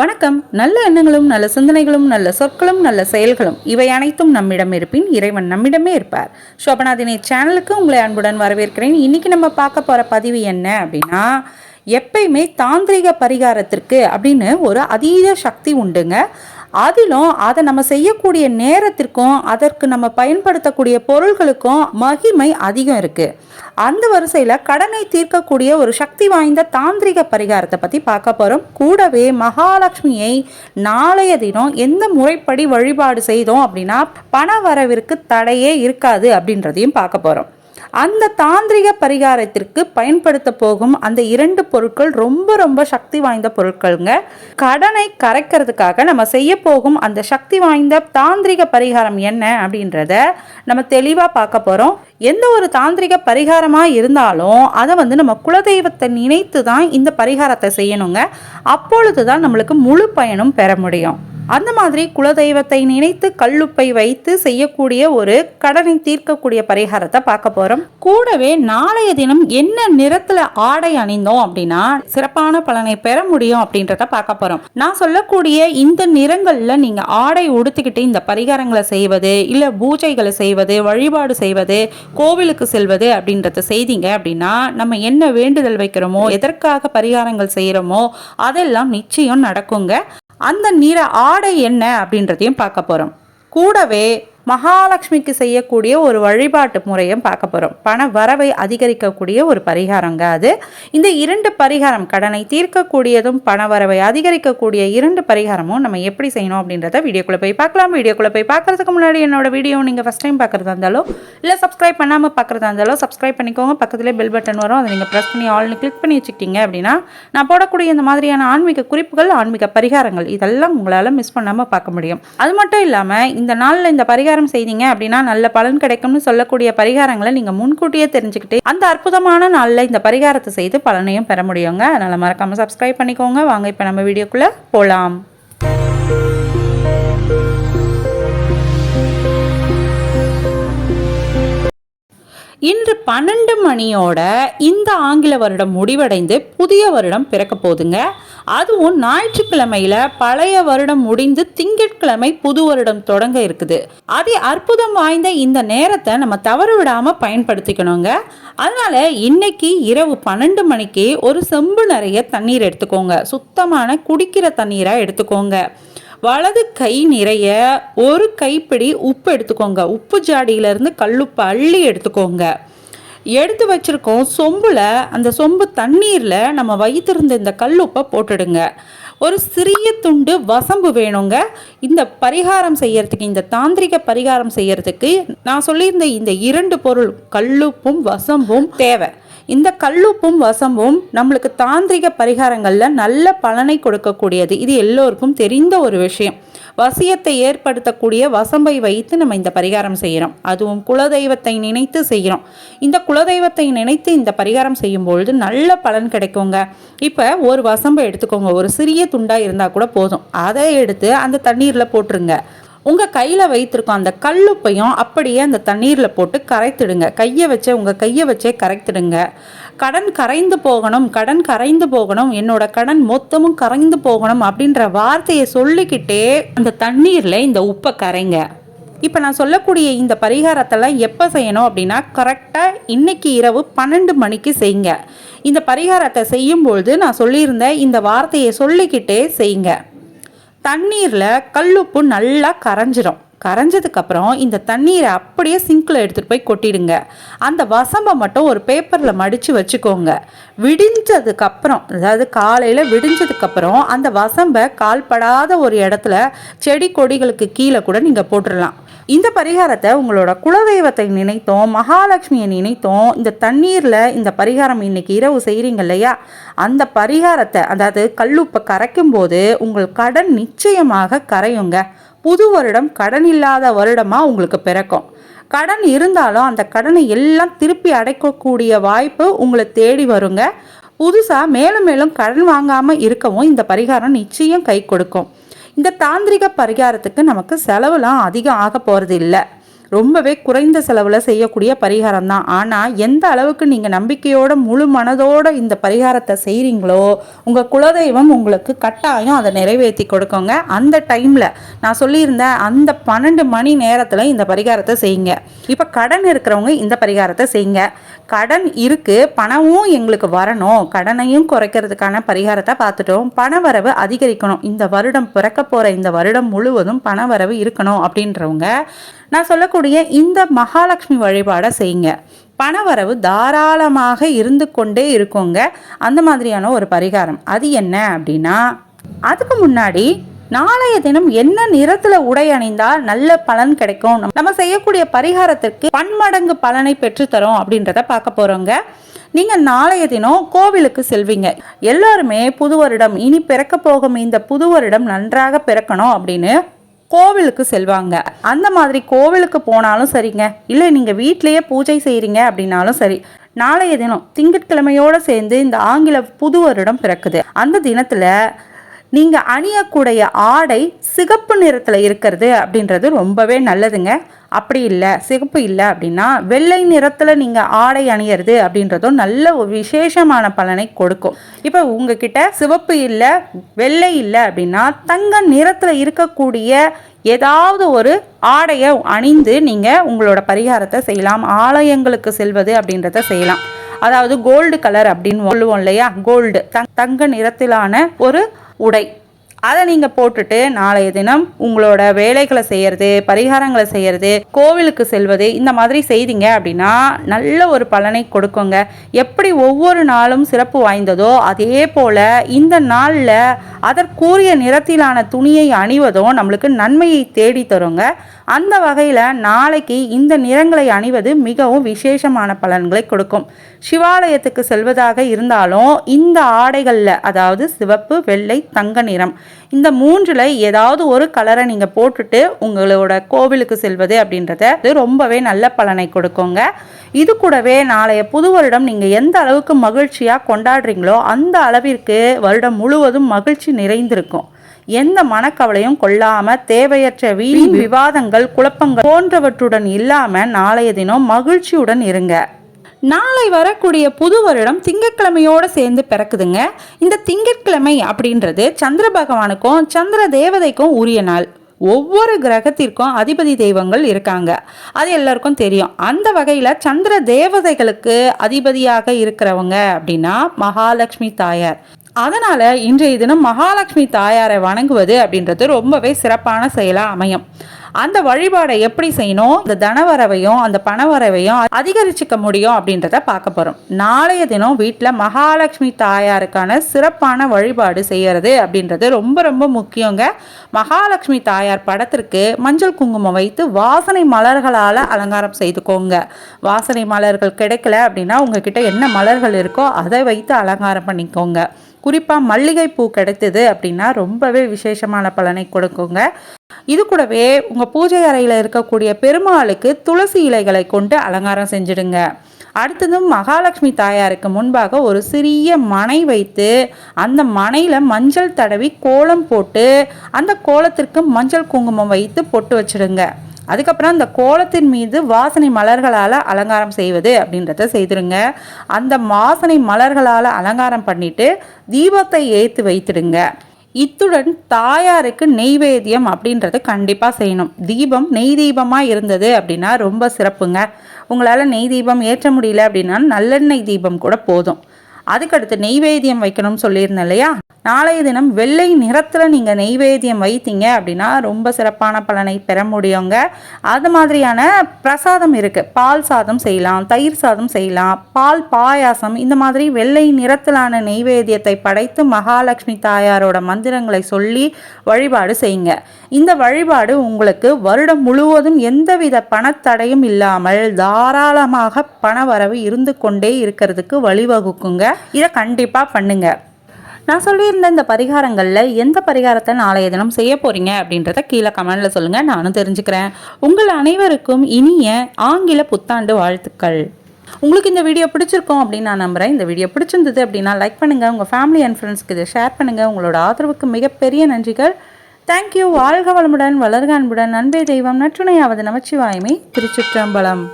வணக்கம். நல்ல எண்ணங்களும் நல்ல சிந்தனைகளும் நல்ல சொற்களும் நல்ல செயல்களும் இவை அனைத்தும் நம்மிடம் இருப்பின் இறைவன் நம்மிடமே இருப்பார். சோபநாதினை சேனலுக்கு உங்களை அன்புடன் வரவேற்கிறேன். இன்னைக்கு நம்ம பார்க்க போகிற பதிவு என்ன அப்படின்னா எப்பயுமே தாந்திரிக பரிகாரத்திற்கு அப்படின்னு ஒரு அதீத சக்தி உண்டுங்க. அதிலும் அதை நம்ம செய்யக்கூடிய நேரத்திற்கும் அதற்கு நம்ம பயன்படுத்தக்கூடிய பொருள்களுக்கும் மகிமை அதிகம் இருக்கு. அந்த வரிசையில் கடனை தீர்க்கக்கூடிய ஒரு சக்தி வாய்ந்த தாந்திரிக பரிகாரத்தை பற்றி பார்க்க போகிறோம் கூடவே மகாலட்சுமியை நாளைய தினம் எந்த முறைப்படி வழிபாடு செய்தோம் அப்படின்னா பண வரவிற்கு தடையே இருக்காது அப்படின்றதையும் பார்க்க போகிறோம் அந்த தாந்திரிக பரிகாரத்திற்கு பயன்படுத்த போகும் அந்த இரண்டு பொருட்கள் ரொம்ப ரொம்ப சக்தி வாய்ந்த பொருட்களுங்க. கடனை கரைக்கிறதுக்காக நம்ம செய்ய போகும் அந்த சக்தி வாய்ந்த தாந்திரிக பரிகாரம் என்ன அப்படின்றத நம்ம தெளிவாக பார்க்க போகிறோம் எந்த ஒரு தாந்திரிக பரிகாரமாக இருந்தாலும் அதை வந்து நம்ம குலதெய்வத்தை நினைத்து தான் இந்த பரிகாரத்தை செய்யணுங்க. அப்பொழுது தான் நம்மளுக்கு முழு பயனும் பெற முடியும். அந்த மாதிரி குலதெய்வத்தை நினைத்து கல்லுப்பை வைத்து செய்யக்கூடிய ஒரு கடனை தீர்க்கக்கூடிய பரிகாரத்தை பார்க்க போறோம். கூடவே நாளைய தினம் என்ன நிறத்துல ஆடை அணிந்தோம் அப்படின்னா சிறப்பான பலனை பெற முடியும் அப்படின்றத பார்க்க போறோம். நான் சொல்லக்கூடிய இந்த நிறங்கள்ல நீங்க ஆடை உடுத்திக்கிட்டு இந்த பரிகாரங்களை செய்வது இல்ல பூஜைகளை செய்வது வழிபாடு செய்வது கோவிலுக்கு செல்வது அப்படின்றத செய்தீங்க அப்படின்னா நம்ம என்ன வேண்டுதல் வைக்கிறோமோ எதற்காக பரிகாரங்கள் செய்கிறோமோ அதெல்லாம் நிச்சயம் நடக்குங்க. அந்த நிற ஆடை என்ன அப்படின்றதையும் பார்க்க போகிறோம் கூடவே மகாலட்சுமிக்கு செய்யக்கூடிய ஒரு வழிபாட்டு முறையும் பார்க்க போகிறோம் பண வரவை அதிகரிக்கக்கூடிய ஒரு பரிகாரங்க அது. இந்த இரண்டு பரிகாரம் கடனை தீர்க்கக்கூடியதும் பண வரவை அதிகரிக்கக்கூடிய இரண்டு பரிகாரமும் நம்ம எப்படி செய்யணும் அப்படின்றத வீடியோக்குள்ளே போய் பார்க்கலாம். வீடியோக்குள்ளே போய் பார்க்குறதுக்கு முன்னாடி என்னோட வீடியோ நீங்கள் ஃபஸ்ட் டைம் பார்க்குறதா இருந்தாலும் இல்லை சப்ஸ்கிரைப் பண்ணாமல் பார்க்குறதா இருந்தாலும் சப்ஸ்கிரைப் பண்ணிக்கோங்க. பக்கத்துலேயே பெல் பட்டன் வரும். அதை நீங்கள் ப்ரெஸ் பண்ணி ஆல்னு கிளிக் பண்ணி வச்சுக்கிட்டீங்க அப்படின்னா நான் போடக்கூடிய இந்த மாதிரியான ஆன்மீக குறிப்புகள் ஆன்மீக பரிகாரங்கள் இதெல்லாம் உங்களால் மிஸ் பண்ணாமல் பார்க்க முடியும். அது மட்டும் இல்லாமல் இந்த நாளில் இந்த பரிகாரம் செய்தீங்க அப்படின்னா நல்ல பலன் கிடைக்கும்னு சொல்லக்கூடிய பரிகாரங்களை நீங்கள் முன்கூட்டியே தெரிஞ்சுக்கிட்டு அந்த அற்புதமான நாளில் இந்த பரிகாரத்தை செய்து பலனையும் பெற முடியுங்க. அதனால் மறக்காமல் சப்ஸ்கிரைப் பண்ணிக்கோங்க. வாங்க இப்போ நம்ம வீடியோக்குள்ளே போகலாம் இன்று பன்னெண்டு மணியோட இந்த ஆங்கில வருடம் முடிவடைந்து புதிய வருடம் பிறக்க போதுங்க அதுவும் ஞாயிற்றுக்கிழமையில பழைய வருடம் முடிந்து திங்கட்கிழமை புது வருடம் தொடங்க இருக்குது. அதே அற்புதம் வாய்ந்த இந்த நேரத்தை நம்ம தவறு விடாம பயன்படுத்திக்கணுங்க. அதனால இன்னைக்கு இரவு பன்னெண்டு மணிக்கு ஒரு செம்பு நிறைய தண்ணீர் எடுத்துக்கோங்க. சுத்தமான குடிக்கிற தண்ணீரா எடுத்துக்கோங்க. வலது கை நிறைய ஒரு கைப்பிடி உப்பு எடுத்துக்கோங்க. உப்பு ஜாடியிலேருந்து கல்லுப்பை அள்ளி எடுத்துக்கோங்க. எடுத்து வச்சிருக்கோம் சொம்பில் அந்த சொம்பு தண்ணீரில் நம்ம வைத்திருந்த இந்த கல்லுப்பை போட்டுடுங்க. ஒரு சிறிய துண்டு வசம்பு வேணுங்க. இந்த பரிகாரம் செய்யறதுக்கு இந்த தாந்திரிக பரிகாரம் செய்யறதுக்கு நான் சொல்லியிருந்த இந்த இரண்டு பொருள் கல்லுப்பும் வசம்பும் தேவை. இந்த கல்லுப்பும் வசம்பும் நம்மளுக்கு தாந்திரிக பரிகாரங்களில் நல்ல பலனை கொடுக்கக்கூடியது. இது எல்லோருக்கும் தெரிந்த ஒரு விஷயம். வசியத்தை ஏற்படுத்தக்கூடிய வசம்பை வைத்து நம்ம இந்த பரிகாரம் செய்கிறோம் அதுவும் குலதெய்வத்தை நினைத்து செய்கிறோம் இந்த குலதெய்வத்தை நினைத்து இந்த பரிகாரம் செய்யும் பொழுது நல்ல பலன் கிடைக்குங்க. இப்போ ஒரு வசம்பை எடுத்துக்கோங்க. ஒரு சிறிய துண்டாக இருந்தால் கூட போதும். அதை எடுத்து அந்த தண்ணீரில் போட்டுருங்க. உங்கள் கையில் வைத்திருக்கோம் அந்த கல்லுப்பையும் அப்படியே அந்த தண்ணீரில் போட்டு கரைத்திடுங்க. கையை வச்சே உங்கள் கையை வச்சே கரைத்திடுங்க. கடன் கரைந்து போகணும் கடன் கரைந்து போகணும் என்னோட கடன் மொத்தமும் கரைந்து போகணும் அப்படின்ற வார்த்தையை சொல்லிக்கிட்டே அந்த தண்ணீரில் இந்த உப்பை கரைங்க. இப்போ நான் சொல்லக்கூடிய இந்த பரிகாரத்தெல்லாம் எப்போ செய்யணும் அப்படின்னா கரெக்டாக இன்னைக்கு இரவு பன்னெண்டு மணிக்கு செய்யுங்க. இந்த பரிகாரத்தை செய்யும்பொழுது நான் சொல்லியிருந்த இந்த வார்த்தையை சொல்லிக்கிட்டே செய்யுங்க. தண்ணீரில் கல்லுப்பு நல்லா கரைஞ்சிரும். கரைஞ்சதுக்கப்புறம் இந்த தண்ணீரை அப்படியே சிங்கில் எடுத்துகிட்டு போய் கொட்டிடுங்க. அந்த வசம்பை மட்டும் ஒரு பேப்பரில் மடித்து வச்சுக்கோங்க. விடிஞ்சதுக்கப்புறம் அதாவது காலையில் விடிஞ்சதுக்கப்புறம் அந்த வசம்பை கால்படாத ஒரு இடத்துல செடி கொடிகளுக்கு கீழே கூட நீங்கள் போட்டுடலாம் இந்த பரிகாரத்தை உங்களோட குலதெய்வத்தை நினைத்தோம் மகாலட்சுமியை நினைத்தோம் இந்த தண்ணீரில் இந்த பரிகாரம் இன்னைக்கு இரவு செய்கிறீங்க இல்லையா? அந்த பரிகாரத்தை அதாவது கல்லுப்பை கரைக்கும் போது உங்கள் கடன் நிச்சயமாக கரையுங்க. புது வருடம் கடன் இல்லாத வருடமாக உங்களுக்கு பிறக்கும். கடன் இருந்தாலும் அந்த கடனை எல்லாம் திருப்பி அடைக்கக்கூடிய வாய்ப்பு உங்களை தேடி வருங்க. புதுசாக மேலும் மேலும் கடன் வாங்காமல் இருக்கவும் இந்த பரிகாரம் நிச்சயம் கை கொடுக்கும். இந்த தாந்திரிக பரிகாரத்துக்கு நமக்கு செலவுலாம் அதிகம் ஆக போகிறது இல்லை. ரொம்பவே குறைந்த செலவில் செய்யக்கூடிய பரிகாரம் தான் ஆனால் எந்த அளவுக்கு நீங்கள் நம்பிக்கையோட முழு மனதோட இந்த பரிகாரத்தை செய்கிறீங்களோ உங்கள் குலதெய்வம் உங்களுக்கு கட்டாயம் அதை நிறைவேற்றி கொடுக்கோங்க. அந்த டைமில் நான் சொல்லியிருந்தேன் அந்த பன்னெண்டு மணி நேரத்தில் இந்த பரிகாரத்தை செய்யுங்க. இப்போ கடன் இருக்கிறவங்க இந்த பரிகாரத்தை செய்யுங்க. கடன் இருக்குது பணமும் எங்களுக்கு வரணும். கடனையும் குறைக்கிறதுக்கான பரிகாரத்தை பார்த்துட்டோம் பண வரவு அதிகரிக்கணும். இந்த வருடம் பிறக்க போகிற இந்த வருடம் முழுவதும் பண வரவு இருக்கணும் அப்படின்றவங்க நான் சொல்லக்கூடிய இந்த மகாலட்சுமி வழிபாடை செய்யுங்க. பணவரவு தாராளமாக இருந்து கொண்டே இருக்குங்க. அந்த மாதிரியான ஒரு பரிகாரம். அது என்ன அப்படின்னா அதுக்கு முன்னாடி நாளைய தினம் என்ன நிறத்துல உடை அணிந்தால் நல்ல பலன் கிடைக்கும்? நம்ம செய்யக்கூடிய பரிகாரத்திற்கு பன்மடங்கு பலனை பெற்றுத்தரும் அப்படின்றத பார்க்க போறோங்க. நீங்க நாளைய தினம் கோவிலுக்கு செல்வீங்க. எல்லாருமே புது வருடம் இனி பிறக்க போகும் இந்த புது வருடம் நன்றாக பிறக்கணும் அப்படின்னு கோவிலுக்கு செல்வாங்க. அந்த மாதிரி கோவிலுக்கு போனாலும் சரிங்க. இல்லை நீங்கள் வீட்டிலேயே பூஜை செய்கிறீங்க அப்படின்னாலும் சரி. நாளைய தினம் திங்கட்கிழமையோடு சேர்ந்து இந்த ஆங்கில புது வருடம் பிறக்குது. அந்த தினத்தில் நீங்கள் அணியக்கூடிய ஆடை சிகப்பு நிறத்தில் இருக்கிறது அப்படின்றது ரொம்பவே நல்லதுங்க. அப்படி இல்லை சிகப்பு இல்லை அப்படின்னா வெள்ளை நிறத்தில் நீங்கள் ஆடை அணியிறது அப்படின்றதும் நல்ல ஒரு விசேஷமான பலனை கொடுக்கும். இப்போ உங்ககிட்ட சிவப்பு இல்லை வெள்ளை இல்லை அப்படின்னா தங்க நிறத்தில் இருக்கக்கூடிய ஏதாவது ஒரு ஆடையை அணிந்து நீங்கள் உங்களோட பரிகாரத்தை செய்யலாம். ஆலயங்களுக்கு செல்வது அப்படின்றத செய்யலாம். அதாவது கோல்டு கலர் அப்படின்னு சொல்லுவோம் இல்லையா? கோல்டு. தங்க நிறத்திலான ஒரு உடை. அதை நீங்கள் போட்டுட்டு நாளைய தினம் உங்களோட வேலைகளை செய்யறது பரிகாரங்களை செய்யறது கோவிலுக்கு செல்வது இந்த மாதிரி செய்தீங்க அப்படின்னா நல்ல ஒரு பலனை கொடுக்குங்க. எப்படி ஒவ்வொரு நாளும் சிறப்பு வாய்ந்ததோ அதே போல் இந்த நாளில் அதற்குரிய நிறத்திலான துணியை அணிவதும் நம்மளுக்கு நன்மையை தேடி தருங்க. அந்த வகையில் நாளைக்கு இந்த நிறங்களை அணிவது மிகவும் விசேஷமான பலன்களை கொடுக்கும். சிவாலயத்துக்கு செல்வதாக இருந்தாலும் இந்த ஆடைகளில் அதாவது சிவப்பு வெள்ளை தங்க நிறம் இந்த மூன்றில் ஏதாவது ஒரு கலரை நீங்கள் போட்டுட்டு உங்களோட கோவிலுக்கு செல்வது அப்படின்றத ரொம்பவே நல்ல பலனை கொடுக்குங்க. இது கூடவே நாளைய புது வருடம் நீங்கள் எந்த அளவுக்கு மகிழ்ச்சியாக கொண்டாடுறீங்களோ அந்த அளவிற்கு வருடம் முழுவதும் மகிழ்ச்சி நிறைந்திருக்கும். எந்த மனக்கவலையும் கொள்ளாம தேவையற்ற வீண் விவாதங்கள் குழப்பங்கள் போன்றவற்றுடன் இல்லாம நாளைய தினம் மகிழ்ச்சியுடன் இருங்க. நாளை வரக்கூடிய புது வருடம் திங்கட்கிழமையோடு சேர்ந்து பிறக்குதுங்க. இந்த திங்கட்கிழமை அப்படின்றது சந்திர பகவானுக்கும் சந்திர தேவதைக்கும் உரிய நாள். ஒவ்வொரு கிரகத்திற்கும் அதிபதி தெய்வங்கள் இருக்காங்க. அது எல்லாருக்கும் தெரியும். அந்த வகையில் சந்திர தேவதைகளுக்கு அதிபதியாக இருக்கிறவங்க அப்படின்னா மகாலட்சுமி தாயார். அதனால் இன்றைய தினம் மகாலட்சுமி தாயாரை வணங்குவது அப்படின்றது ரொம்பவே சிறப்பான செயலாக அமையும். அந்த வழிபாடை எப்படி செய்யணும்? இந்த தனவரவையும் அந்த பணவரவையும் அதிகரிச்சுக்க முடியும் அப்படின்றத பார்க்க போகிறோம் நாளைய தினம் வீட்டில் மகாலட்சுமி தாயாருக்கான சிறப்பான வழிபாடு செய்யறது அப்படின்றது ரொம்ப ரொம்ப முக்கியங்க. மகாலட்சுமி தாயார் படத்திற்கு மஞ்சள் குங்குமம் வைத்து வாசனை மலர்களால் அலங்காரம் செய்துக்கோங்க. வாசனை மலர்கள் கிடைக்கல அப்படின்னா உங்ககிட்ட என்ன மலர்கள் இருக்கோ அதை வைத்து அலங்காரம் பண்ணிக்கோங்க. குறிப்பாக மல்லிகைப்பூ கிடைத்தது அப்படின்னா ரொம்பவே விசேஷமான பலனை கொடுக்குங்க. இது கூடவே உங்கள் பூஜை அறையில் இருக்கக்கூடிய பெருமாளுக்கு துளசி இலைகளை கொண்டு அலங்காரம் செஞ்சிடுங்க. அடுத்ததும் மகாலட்சுமி தாயாருக்கு முன்பாக ஒரு சிறிய மனை வைத்து அந்த மனையில் மஞ்சள் தடவி கோலம் போட்டு அந்த கோலத்திற்கு மஞ்சள் குங்குமம் வைத்து பொட்டு வச்சிடுங்க. அதுக்கப்புறம் அந்த கோலத்தின் மீது வாசனை மலர்களால் அலங்காரம் செய்வது அப்படின்றத செய்திருங்க. அந்த வாசனை மலர்களால் அலங்காரம் பண்ணிட்டு தீபத்தை ஏற்று வைத்திடுங்க. இத்துடன் தாயாருக்கு நெய்வேத்தியம் அப்படின்றத கண்டிப்பாக செய்யணும். தீபம் நெய் தீபமாக இருந்தது அப்படின்னா ரொம்ப சிறப்புங்க. உங்களால் நெய் தீபம் ஏற்ற முடியல அப்படின்னா நல்லெண்ணெய் தீபம் கூட போதும். அதுக்கடுத்து நெய்வேத்தியம் வைக்கணும்னு சொல்லியிருந்தேன் இல்லையா? நாளைய தினம் வெள்ளை நிறத்தில் நீங்கள் நெய்வேத்தியம் வைத்தீங்க அப்படின்னா ரொம்ப சிறப்பான பலனை பெற முடியுங்க. அது மாதிரியான பிரசாதம் இருக்குது பால் சாதம் செய்யலாம் தயிர் சாதம் செய்யலாம் பால் பாயாசம் இந்த மாதிரி வெள்ளை நிறத்திலான நெய்வேத்தியத்தை படைத்து மகாலட்சுமி தாயாரோட மந்திரங்களை சொல்லி வழிபாடு செய்யுங்க. இந்த வழிபாடு உங்களுக்கு வருடம் முழுவதும் எந்தவித பணத்தடையும் இல்லாமல் தாராளமாக பண வரவு இருந்து கொண்டே இருக்கிறதுக்கு வழிவகுக்குங்க. இதை கண்டிப்பாக பண்ணுங்கள் நான் சொல்லியிருந்த இந்த பரிகாரங்களில் எந்த பரிகாரத்தை நாளைய தினம் செய்ய போகிறீங்க அப்படின்றத கீழே கமெண்டில் சொல்லுங்கள் நானும் தெரிஞ்சுக்கிறேன். உங்கள் அனைவருக்கும் இனிய ஆங்கில புத்தாண்டு வாழ்த்துக்கள். உங்களுக்கு இந்த வீடியோ பிடிச்சிருக்கோம் அப்படின்னு நான் நம்புகிறேன் இந்த வீடியோ பிடிச்சிருந்தது அப்படின்னா லைக் பண்ணுங்கள் உங்கள் ஃபேமிலி அண்ட் ஃப்ரெண்ட்ஸ்க்கு இதை ஷேர் பண்ணுங்கள் உங்களோட ஆதரவுக்கு மிகப்பெரிய நன்றிகள். தேங்க்யூ வாழ்க வளமுடன் வளர்க அன்புடன். அன்பே தெய்வம் நற்றுணையாவது நமச்சிவாயமே. திருச்சிற்றம்பலம்.